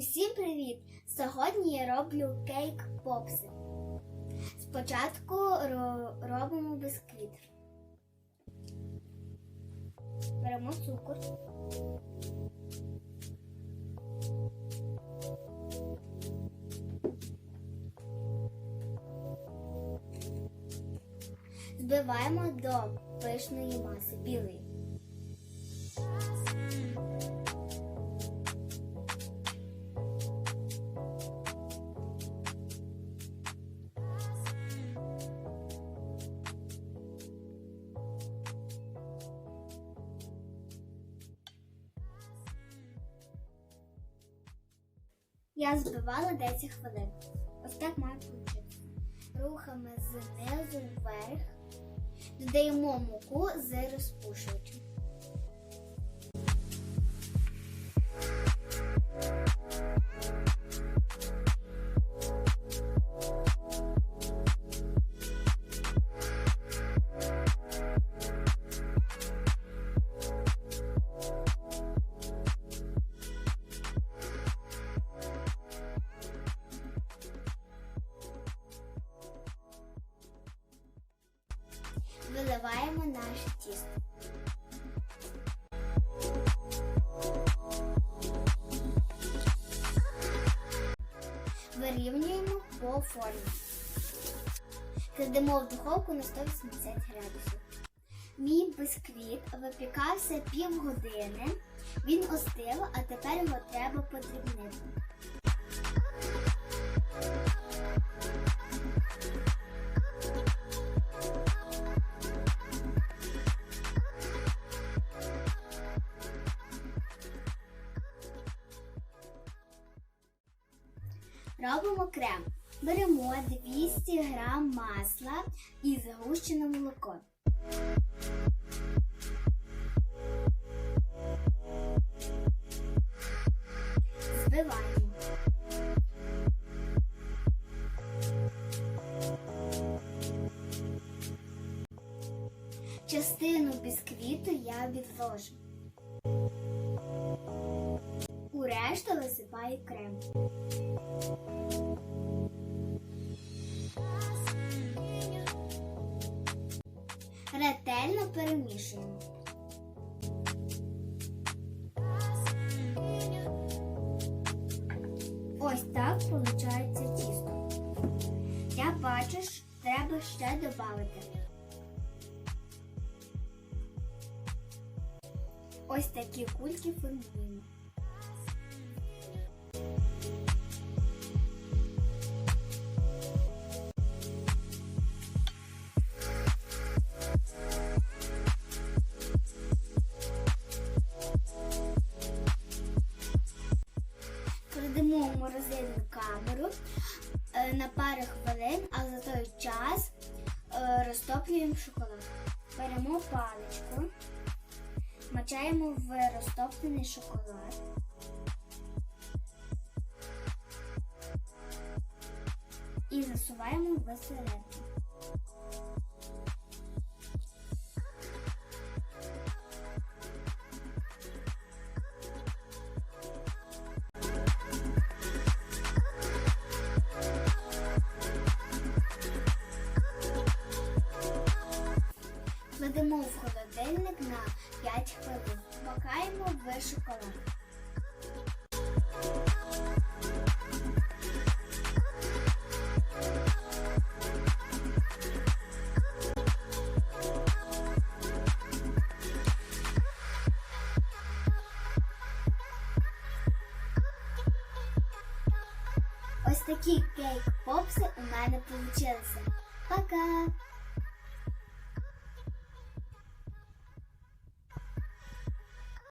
Усім привіт! Сьогодні я роблю кейк попси. Спочатку ро- робимо бисквіт. Беремо цукор. Збиваємо до пишної маси білий. Я збивала 10 хвилин. Ось так має вийти. Рухами знизу вверх. Додаємо муку з розпушувачем. Виливаємо наше тісто. Вирівнюємо по формі. Кладемо в духовку на 180 градусів. Мій бисквіт випікався півгодини. Він остив, а тепер його треба подрібнити. Робимо крем. Беремо 200 г масла і загущене молоко. Збиваємо. Частину бісквіту я відложу. У решту висипаю крем. Ретельно перемішуємо. Ось так виходить тісто. Я бачу, треба ще додати. Ось такі кульки формуємо. Пару хвилин, а за той час е, розтоплюємо шоколад. Беремо паличку, мачаємо в розтоплений шоколад. І засуваємо всередину. Кладемо в холодильник на 5 хвилин. Макаємо в шоколад. Ось такі кейк-попси у мене вийшли. Пока!